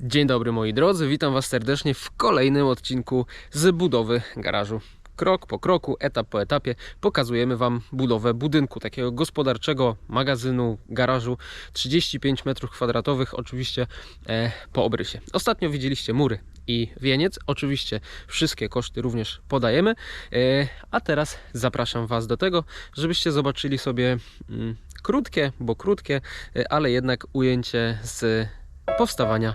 Dzień dobry moi drodzy, witam Was serdecznie w kolejnym odcinku z budowy garażu. Krok po kroku, etap po etapie pokazujemy Wam budowę budynku, takiego gospodarczego magazynu, garażu 35 m2, oczywiście e, po obrysie. Ostatnio widzieliście mury i wieniec, oczywiście wszystkie koszty również podajemy, e, a teraz zapraszam Was do tego, żebyście zobaczyli sobie mm, krótkie, bo krótkie, e, ale jednak ujęcie z powstawania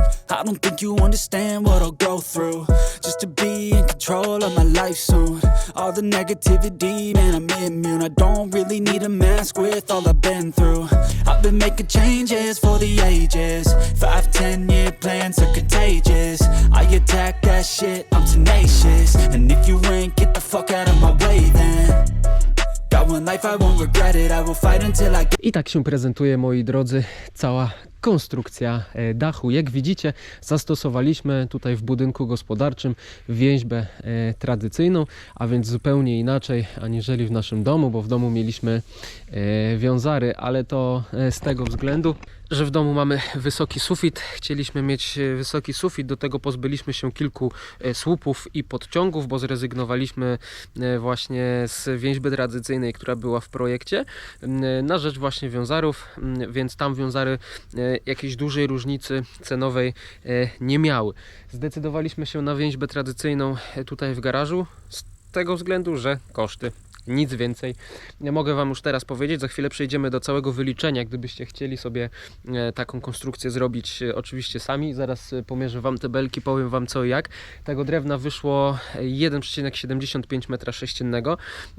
I don't think you understand what I'll go through just to be in control of my life soon. All the negativity, man, I'm immune. I don't really need a mask with all I've been through. I've been making changes for the ages. Five, ten year plans are contagious. I attack that shit, I'm tenacious. And if you ain't, get the fuck out of my way then. Got one life, I won't regret it. I will fight until I get. Się prezentuje, moi drodzy, cała konstrukcja e, dachu. Jak widzicie, zastosowaliśmy tutaj w budynku gospodarczym więźbę e, tradycyjną, a więc zupełnie inaczej aniżeli w naszym domu, bo w domu mieliśmy e, wiązary, ale to z tego względu, że w domu mamy wysoki sufit. Chcieliśmy mieć e, wysoki sufit, do tego pozbyliśmy się kilku e, słupów i podciągów, bo zrezygnowaliśmy e, właśnie z więźby tradycyjnej, która była w projekcie, na rzecz właśnie wiązarów, więc tam wiązary jakiejś dużej różnicy cenowej nie miały. Zdecydowaliśmy się na więźbę tradycyjną tutaj w garażu z tego względu, że koszty. Nic więcej nie mogę Wam już teraz powiedzieć. Za chwilę przejdziemy do całego wyliczenia, gdybyście chcieli sobie e, taką konstrukcję zrobić e, oczywiście sami. Zaraz e, pomierzę Wam te belki, powiem Wam co i jak. Tego drewna wyszło e, 1,75 m3,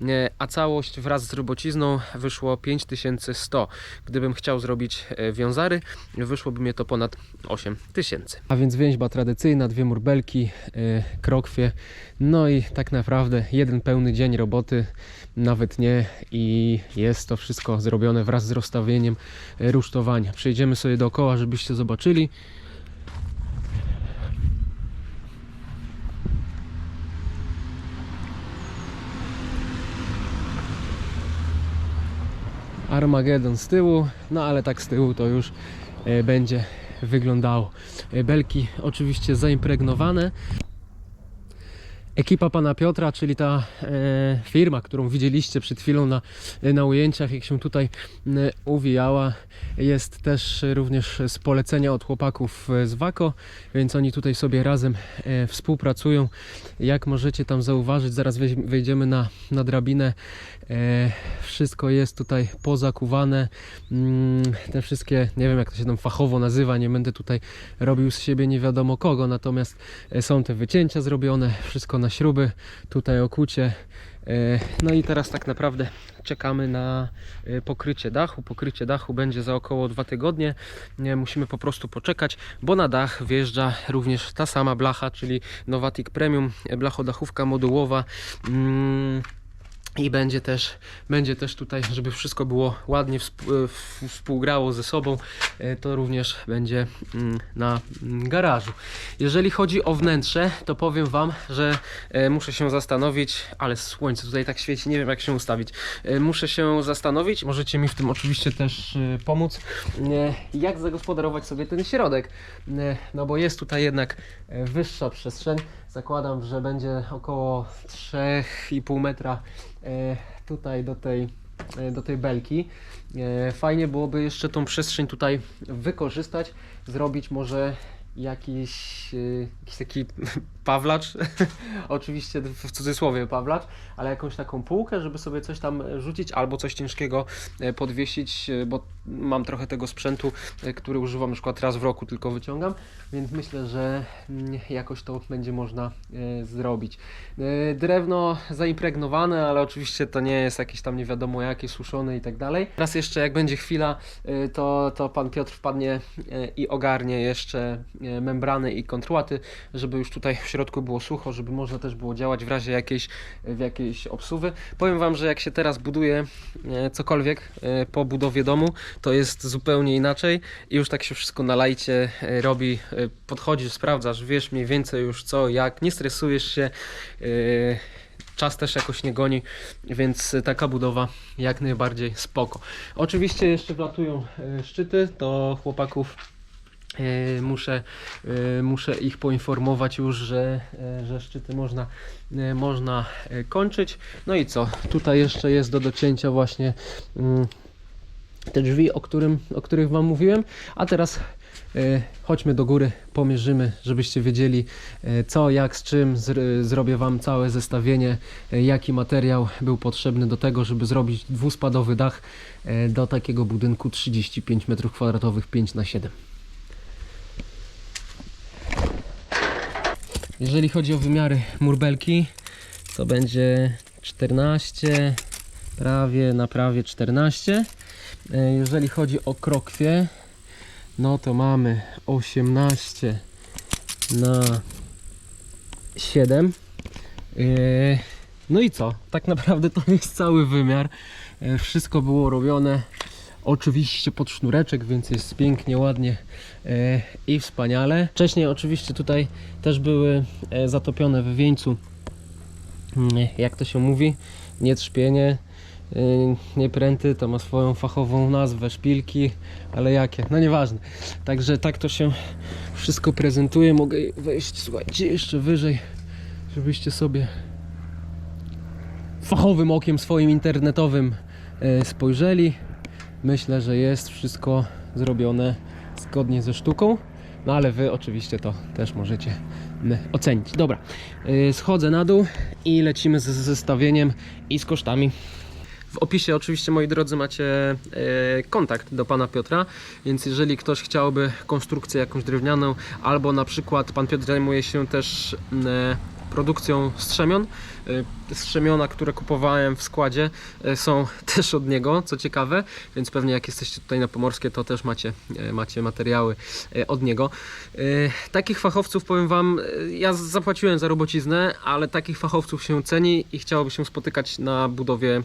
e, a całość wraz z robocizną wyszło 5100. Gdybym chciał zrobić wiązary, wyszłoby mnie to ponad 8000. A więc więźba tradycyjna, dwie murbelki, krokwie, no i tak naprawdę jeden pełny dzień roboty, nawet nie i jest to wszystko zrobione wraz z rozstawieniem rusztowania. Przejdziemy sobie dookoła, żebyście zobaczyli. Armagedon z tyłu, no ale tak z tyłu to już e, będzie wyglądało. E, Belki oczywiście zaimpregnowane. Ekipa pana Piotra, czyli ta e, firma, którą widzieliście przed chwilą na, na ujęciach, jak się tutaj m, uwijała, jest też również z polecenia od chłopaków e, z Wako, więc oni tutaj sobie razem e, współpracują. Jak możecie tam zauważyć, zaraz wejdziemy na, na drabinę. E, wszystko jest tutaj pozakuwane. Mm, te wszystkie, nie wiem jak to się tam fachowo nazywa, nie będę tutaj robił z siebie nie wiadomo kogo, natomiast e, są te wycięcia zrobione, wszystko na śruby, tutaj okucie. E, No i teraz tak naprawdę czekamy na e, pokrycie dachu. Pokrycie dachu będzie za około dwa tygodnie. Nie, Musimy po prostu poczekać, bo na dach wjeżdża również ta sama blacha, czyli Novatic Premium, e, blachodachówka modułowa. I będzie też, będzie też tutaj, żeby wszystko było ładnie współgrało ze sobą, e, to również będzie mm, na mm, garażu. Jeżeli chodzi o wnętrze, to powiem Wam, że e, muszę się zastanowić, ale słońce tutaj tak świeci, nie wiem jak się ustawić. E, Muszę się zastanowić, możecie mi w tym oczywiście też pomóc, jak zagospodarować sobie ten środek. No bo jest tutaj jednak wyższa przestrzeń. Zakładam, że będzie około 3,5 metra e, tutaj do tej, e, do tej belki. E, Fajnie byłoby jeszcze tą przestrzeń tutaj wykorzystać, zrobić może jakiś, jakiś taki pawlacz, oczywiście w cudzysłowie pawlacz, ale jakąś taką półkę, żeby sobie coś tam rzucić albo coś ciężkiego e, podwiesić, e, bo mam trochę tego sprzętu, e, który używam na przykład raz w roku, tylko wyciągam, więc myślę, że mm, jakoś to będzie można zrobić. Drewno zaimpregnowane, ale oczywiście to nie jest jakieś tam nie wiadomo jakie, suszone i tak dalej. Teraz jeszcze jak będzie chwila, to, to pan Piotr wpadnie i ogarnie jeszcze membrany i kontruaty, żeby już tutaj środku było sucho, żeby można też było działać w razie jakiejś, w jakiejś obsuwy. Powiem Wam, że jak się teraz buduje e, cokolwiek e, po budowie domu, to jest zupełnie inaczej i już tak się wszystko na lajcie e, robi, podchodzisz, sprawdzasz, wiesz mniej więcej już co, jak, nie stresujesz się, czas też jakoś nie goni, więc taka budowa jak najbardziej spoko. Oczywiście jeszcze wlatują szczyty, to chłopaków muszę, e, muszę ich poinformować już, że, e, że szczyty można, e, można e, kończyć. No i co? Tutaj jeszcze jest do docięcia właśnie mm, te drzwi, o, którym, o których Wam mówiłem. A teraz e, chodźmy do góry, pomierzymy, żebyście wiedzieli e, co, jak, z czym. Zr- zrobię Wam całe zestawienie, e, jaki materiał był potrzebny do tego, żeby zrobić dwuspadowy dach e, do takiego budynku 35 m2 5 na 7 Jeżeli chodzi o wymiary murbelki, to będzie 14, prawie na prawie 14. E, Jeżeli chodzi o krokwie, no to mamy 18 na 7. E, No i co? Tak naprawdę to jest cały wymiar. E, Wszystko było robione oczywiście pod sznureczek, więc jest pięknie, ładnie e, i wspaniale. Wcześniej oczywiście tutaj też były e, zatopione w wieńcu, mm, jak to się mówi, nie trzpienie, y, nie pręty, to ma swoją fachową nazwę, szpilki, ale jakie, no nieważne. Także tak to się wszystko prezentuje. Mogę wejść, słuchajcie, jeszcze wyżej, żebyście sobie fachowym okiem swoim internetowym e, spojrzeli. Myślę, że jest wszystko zrobione zgodnie ze sztuką. No ale wy oczywiście to też możecie ocenić. Dobra, y, schodzę na dół i lecimy z zestawieniem i z kosztami. W opisie oczywiście, moi drodzy, macie e, kontakt do pana Piotra, więc jeżeli ktoś chciałby konstrukcję jakąś drewnianą, albo na przykład pan Piotr zajmuje się też e, produkcją strzemion. E, Strzemiona, które kupowałem w składzie, e, są też od niego, co ciekawe, więc pewnie jak jesteście tutaj na Pomorskie, to też macie, e, macie materiały od niego. Takich fachowców, powiem Wam, ja zapłaciłem za robociznę, ale takich fachowców się ceni i chciałoby się spotykać na budowie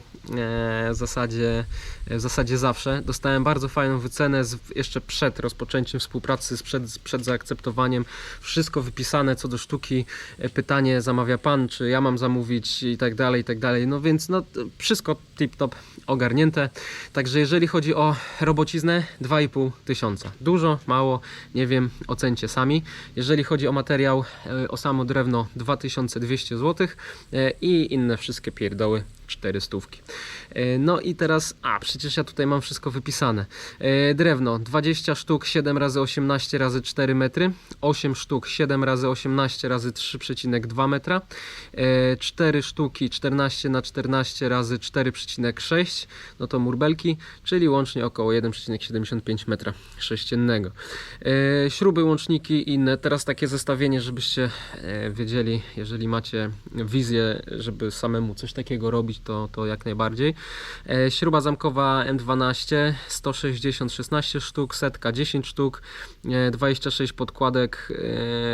w zasadzie, w zasadzie zawsze. Dostałem bardzo fajną wycenę jeszcze przed rozpoczęciem współpracy, przed, przed zaakceptowaniem. Wszystko wypisane co do sztuki. Pytanie zamawia Pan, czy ja mam zamówić i tak dalej, i tak dalej. No więc no, wszystko tip-top ogarnięte. Także jeżeli chodzi o robociznę, 2,5 tysiąca. Dużo, mało, nie wiem, ocencie sami. Jeżeli chodzi o materiał, e, o samo drewno 2200 zł e, i inne wszystkie pierdoły 400. E, No i teraz, a przecież ja tutaj mam wszystko wypisane. E, Drewno 20 sztuk 7 razy 18 razy 4 metry, 8 sztuk 7 razy 18 razy 3,2 metra, e, 4 sztuki 14 na 14 razy 4,6 no to murbelki, czyli łącznie około 1,75 metra sześciennego. E, Śruby, łączniki i inne. Teraz takie zestawienie, żebyście e, wiedzieli, jeżeli macie wizję, żeby samemu coś takiego robić, to, to jak najbardziej. E, śruba zamkowa M12 160 16 sztuk, setka 10 sztuk, e, 26 podkładek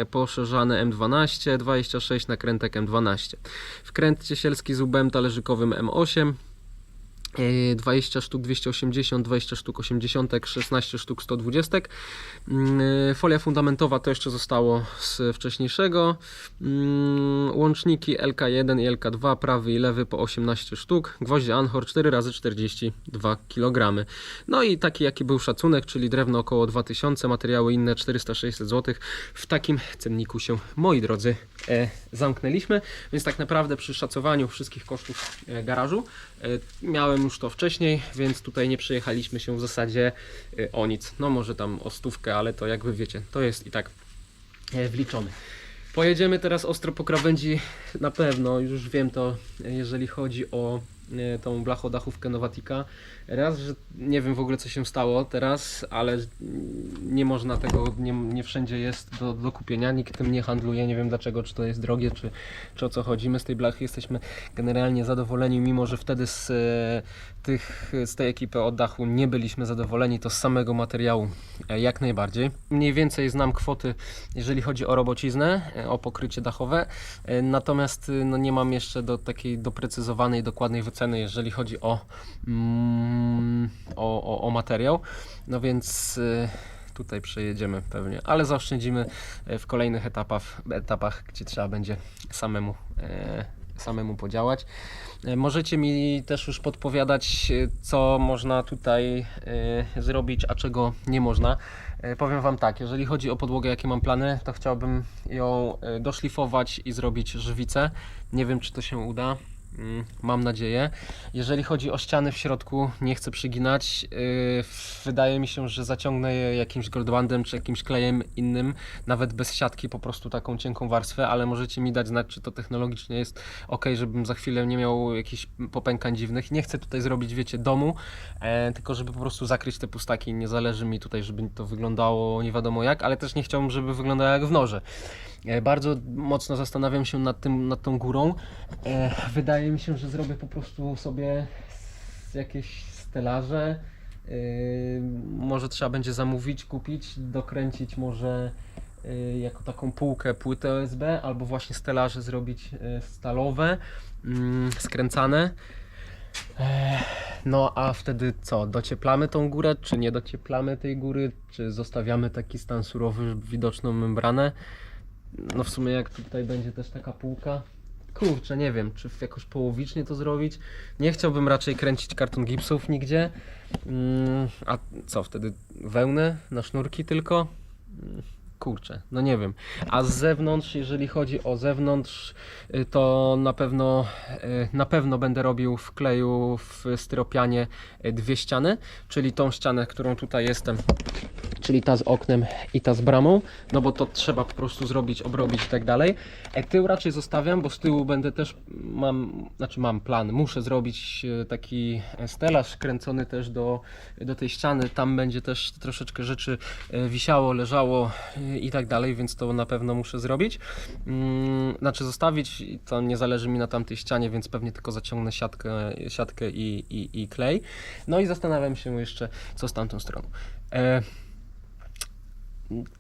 e, poszerzane M12, 26 nakrętek M12. Wkręt ciesielski z łbem talerzykowym M8. E, 20 sztuk 280, 20 sztuk 80, 16 sztuk 120. Mm, e, Folia fundamentowa to jeszcze zostało z wcześniejszego. Mm, Łączniki LK1 i LK2, prawy i lewy po 18 sztuk. Gwoździe Anhor 4 razy 42 kg. No i taki jaki był szacunek, czyli drewno około 2000, materiały inne 400-600 zł. W takim cenniku się, moi drodzy, e, zamknęliśmy. Więc tak naprawdę przy szacowaniu wszystkich kosztów e, garażu miałem już to wcześniej, więc tutaj nie przejechaliśmy się w zasadzie e, o nic. No może tam o stówkę, ale to jakby wiecie, to jest i tak e, wliczone. Pojedziemy teraz ostro po krawędzi na pewno, już wiem to, e, jeżeli chodzi o e, tą blachodachówkę Nowatika. Raz, że nie wiem w ogóle co się stało teraz, ale nie można tego, nie, nie wszędzie jest do, do kupienia, nikt tym nie handluje, nie wiem dlaczego, czy to jest drogie, czy, czy o co chodzi. My z tej blachy jesteśmy generalnie zadowoleni, mimo że wtedy z, tych, z tej ekipy od dachu nie byliśmy zadowoleni, to z samego materiału e, jak najbardziej. Mniej więcej znam kwoty, jeżeli chodzi o robociznę, e, o pokrycie dachowe, e, natomiast e, no, nie mam jeszcze do takiej doprecyzowanej, dokładnej wyceny, jeżeli chodzi o, mm, o, o, o materiał. No więc e, tutaj przejedziemy pewnie, ale zaoszczędzimy e, w kolejnych etapach, etapach gdzie trzeba będzie samemu, e, samemu podziałać. E, Możecie mi też już podpowiadać, e, co można tutaj e, zrobić, a czego nie można. Powiem Wam tak, jeżeli chodzi o podłogę, jakie mam plany, to chciałbym ją doszlifować i zrobić żywicę. Nie wiem, czy to się uda. Mm, Mam nadzieję. Jeżeli chodzi o ściany w środku, nie chcę przyginać. Yy, Wydaje mi się, że zaciągnę je jakimś goldbandem czy jakimś klejem innym, nawet bez siatki, po prostu taką cienką warstwę, ale możecie mi dać znać, czy to technologicznie jest ok, żebym za chwilę nie miał jakichś popękań dziwnych. Nie chcę tutaj zrobić, wiecie, domu, e, tylko żeby po prostu zakryć te pustaki. Nie zależy mi tutaj, żeby to wyglądało nie wiadomo jak, ale też nie chciałbym, żeby wyglądało jak w norze. E, Bardzo mocno zastanawiam się nad tym, nad tą górą. E, Wydaje mi się, że zrobię po prostu sobie jakieś stelaże. E, Może trzeba będzie zamówić, kupić, dokręcić może e, jako taką półkę płytę OSB, albo właśnie stelaże zrobić e, stalowe, mm, skręcane. No a wtedy co? Docieplamy tą górę, czy nie docieplamy tej góry, czy zostawiamy taki stan surowy, widoczną membranę? No w sumie jak tutaj będzie też taka półka. Kurczę, nie wiem, czy jakoś połowicznie to zrobić. Nie chciałbym raczej kręcić karton gipsów nigdzie. Mm, a co wtedy? Wełnę na sznurki tylko? Mm, Kurczę, no nie wiem. A z zewnątrz, jeżeli chodzi o zewnątrz, y, to na pewno, y, na pewno będę robił w kleju w styropianie y, dwie ściany, czyli tą ścianę, którą tutaj jestem, czyli ta z oknem i ta z bramą, no bo to trzeba po prostu zrobić, obrobić i tak dalej. E, Tył raczej zostawiam, bo z tyłu będę też, mam, znaczy mam plan, muszę zrobić e, taki stelaż kręcony też do, do tej ściany, tam będzie też troszeczkę rzeczy e, wisiało, leżało e, i tak dalej, więc to na pewno muszę zrobić. Mm, Znaczy zostawić, to nie zależy mi na tamtej ścianie, więc pewnie tylko zaciągnę siatkę, siatkę i, i, i klej. No i zastanawiam się jeszcze, co z tamtą stroną. E,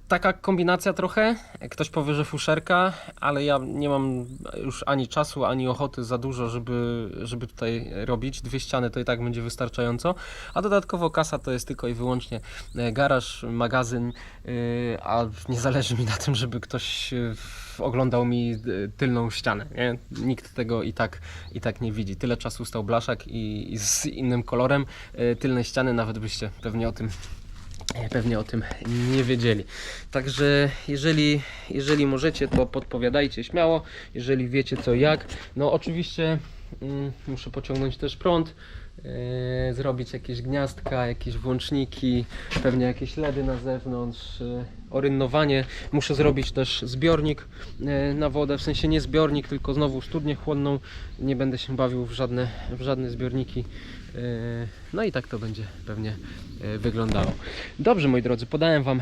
taka kombinacja trochę. Ktoś powie, że fuszerka, ale ja nie mam już ani czasu, ani ochoty za dużo, żeby, żeby tutaj robić. Dwie ściany to i tak będzie wystarczająco. A dodatkowo kasa to jest tylko i wyłącznie e, garaż, magazyn, yy, a nie zależy mi na tym, żeby ktoś yy, oglądał mi tylną ścianę. Nie? Nikt tego i tak, i tak nie widzi. Tyle czasu stał blaszak i, i z innym kolorem tylnej ściany, nawet byście pewnie o tym E, pewnie o tym nie wiedzieli. Także jeżeli, jeżeli możecie, to podpowiadajcie śmiało, jeżeli wiecie co jak. No oczywiście mm, muszę pociągnąć też prąd, e, zrobić jakieś gniazdka, jakieś włączniki, pewnie jakieś LEDy na zewnątrz, e, orynnowanie. Muszę zrobić też zbiornik e, na wodę, w sensie nie zbiornik, tylko znowu studnię chłodną. Nie będę się bawił w żadne, w żadne zbiorniki. No i tak to będzie pewnie wyglądało. Dobrze moi drodzy, podałem Wam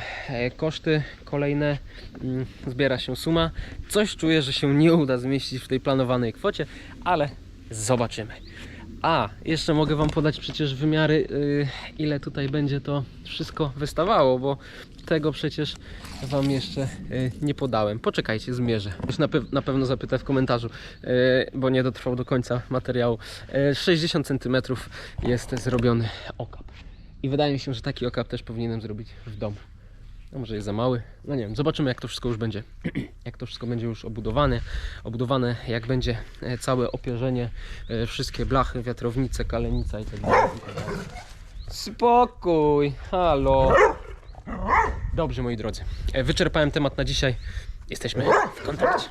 koszty kolejne. Mm, Zbiera się suma. Coś czuję, że się nie uda zmieścić w tej planowanej kwocie, ale zobaczymy. A, jeszcze mogę Wam podać przecież wymiary, y, ile tutaj będzie to wszystko wystawało, bo tego przecież Wam jeszcze y, nie podałem. Poczekajcie, zmierzę. Już na, pew- na pewno zapytę w komentarzu, y, bo nie dotrwał do końca materiału. Y, 60 cm jest zrobiony okap. I wydaje mi się, że taki okap też powinienem zrobić w domu. No może jest za mały. No nie wiem, zobaczymy jak to wszystko już będzie. jak to wszystko będzie już obudowane. Obudowane, jak będzie e, całe opierzenie, e, wszystkie blachy, wiatrownice, kalenica i tak dalej. i tak dalej. Spokój, halo. Dobrze moi drodzy, e, wyczerpałem temat na dzisiaj. Jesteśmy w kontakcie.